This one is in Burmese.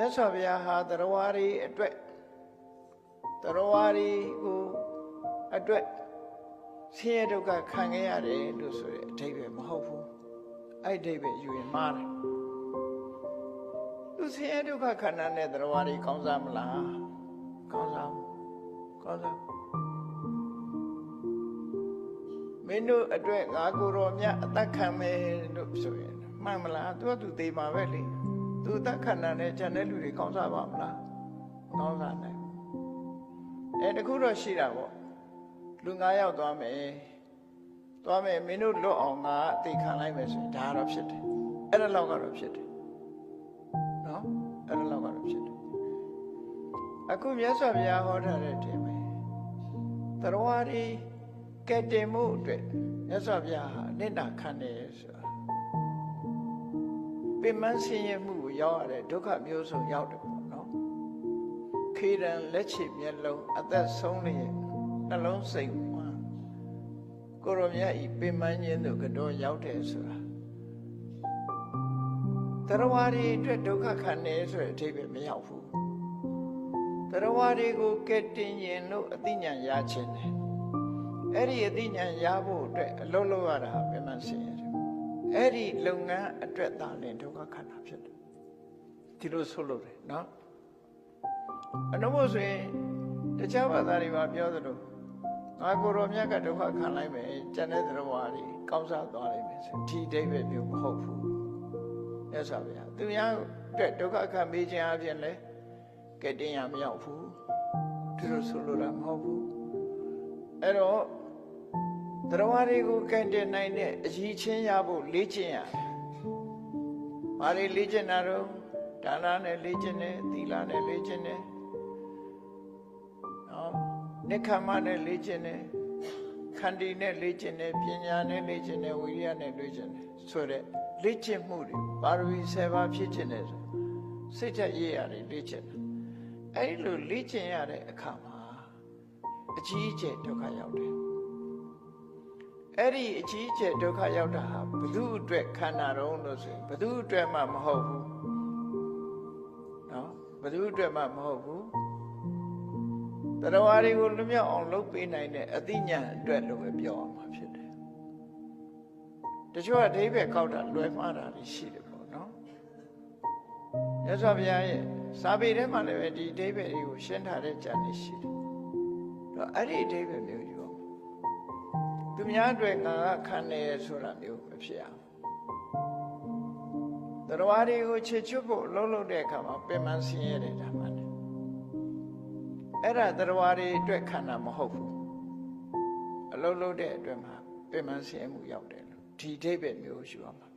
မြတ်စွာဘုရားဟာတရားဝါရီအတွက်တရားဝါရီကိုအတွက်ဆင်းရဲဒုက္ခခံခဲ့ရတယ်လို့ဆိုတဲ့အဓိပ္ပာယ်မဟုတ်ဘူးအဲ့ဒီအဓိပ္ပာယ်ယူရင်မှားတယ်သူဆင်းရဲဒုက္ခခန္ဓာနဲ့တရားဝါရီကောင်းစားမလားကောင်းစားကောင်းစားမင်းတို့အတွက်ငါကိုယ်တော်မြတ်အသက်ခံမယ်လို့ဆိုရင်မှန်မလားသူကသူသေးမှာပဲလေ သူအသက်ခန္ဓာနဲ့ကျန်တဲ့လူတွေကောင်းစားပါမလားကောင်းစားနိုင်အဲတခုတော့ရှိတာပေါ့လူ၅ယောက်သွားမယ်သွားမယ်မင်းတို့လွတ်အောင်ငါအသေးခံလိုက်မယ်ဆိုရင်ဒါကတော့ဖြစ်တယ်အဲ့ဒါလောက်ကတော့ဖြစ်တယ်နော်အဲ့ဒါလောက်ကတော့ဖြစ်တယ်အခုမြတ်စွာဘုရားဟောထားတဲ့တင်ပဲသရဝရီကဲ့တင်မှုအတွက်မြတ်စွာဘုရားဟာအနစ်နာခံတယ်ဆိုတာ ပင်မဆင်းရဲမှုကိုရောက်ရတဲ့ဒုက္ခမျိုးစုံရောက်တယ်ပေါ့နော်ခေရန်လက်ချေမျက်လုံးအသက်ဆုံးလျက်နှလုံးစိတ်ဝမ်းကိုရောမြတ်ဤပင်မခြင်းတို့ကတော့ရောက်တယ်ဆိုတာတရဝါရီအတွက်ဒုက္ခခံတယ်ဆိုတဲ့အထိပ္ပယ်မရောက်ဘူးတရဝါရီကိုကဲ့တင်ရင်လို့အသိဉာဏ်ရခြင်းတယ်အဲ့ဒီအသိဉာဏ်ရဖို့အတွက်အလုံးလုံးရတာပင်မဆင်းရဲတယ် အဲ့ဒီလုပ်ငန်းအတွက်သာလင်ဒုက္ခခံတာဖြစ်တယ်ဒီလိုဆိုလို့တယ်နော်အနုမို့ဆိုရင်တခြားဘာသာတွေမှာပြောသလိုငါကိုယ်တော်မြတ်ကဒုက္ခခံလိုက်မယ်ကျန်တဲ့သရဝါတွေကောင်းစားသွားလိမ့်မယ်ဆိုဒီအတိတ်ပဲမျိုးမဟုတ်ဘူးမြတ်စွာဘုရားသူများအတွက်ဒုက္ခခံပေးခြင်းအပြင်လဲကဲတင်ရမရောက်ဘူးဒီလိုဆိုလိုတာမဟုတ်ဘူးအဲ့တော့ သရဝါတွေကိုကဲတင်နိုင်တဲ့အကြီးချင်းရဖို့လေ့ကျင့်ရတယ်။ဘာတွေလေ့ကျင့်တာတော့ဒါနနဲ့လေ့ကျင့်တယ်သီလနဲ့လေ့ကျင့်တယ်နော်နိခမနဲ့လေ့ကျင့်တယ်ခန္တီနဲ့လေ့ကျင့်တယ်ပညာနဲ့လေ့ကျင့်တယ်ဝိရိယနဲ့လေ့ကျင့်တယ်ဆိုတဲ့လေ့ကျင့်မှုတွေပါရမီ7ပါးဖြစ်ခြင်းတယ်ဆိုစိတ်ချက်ရေးရတယ်လေ့ကျင့်တယ်အဲဒီလိုလေ့ကျင့်ရတဲ့အခါမှာအကြီးအကျယ်ဒုက္ခရောက်တယ် အဲ့ဒီအကြီးအကျယ်ဒုက္ခရောက်တာဟာဘု து အတွက်ခန္ဓာတော့လို့ဆိုရင်ဘု து အတွက်မှမဟုတ်ဘူးနော်ဘယ်သူအတွက်မှမဟုတ်ဘူးတရားဝါတွေကိုလွမြောက်အောင်လုပ်ပေးနိုင်တဲ့အသိဉာဏ်အတွက်လို့ပဲပြောအောင်မှာဖြစ်တယ်တချို့ကအဓိပ္ပာယ်ကောက်တာလွယ်မှားတာတွေရှိတယ်ပေါ့နော်ရသော်ဘုရားရဲ့စာပေထဲမှာလည်းပဲဒီအဓိပ္ပာယ်တွေကိုရှင်းထားတဲ့ကြံနေရှိတယ်တော့အဲ့ဒီအဓိပ္ပာယ်မျိုးယူအောင် သူများအတွက်ငါကခံနေဆိုတာမျိုးမဖြစ်အောင်တရားတွေကိုချေချွတ်ဖို့လှုပ်လှုပ်တဲ့အခါမှာပင်မဆင်းရဲတယ်ဒါမှလည်းအဲ့ဒါတရားတွေအတွက်ခန္ဓာမဟုတ်ဘူးအလှုပ်လှုပ်တဲ့အတွက်မှာပင်မဆင်းရဲမှုရောက်တယ်လို့ဒီအဓိပ္ပာယ်မျိုးရှိအောင်ပါ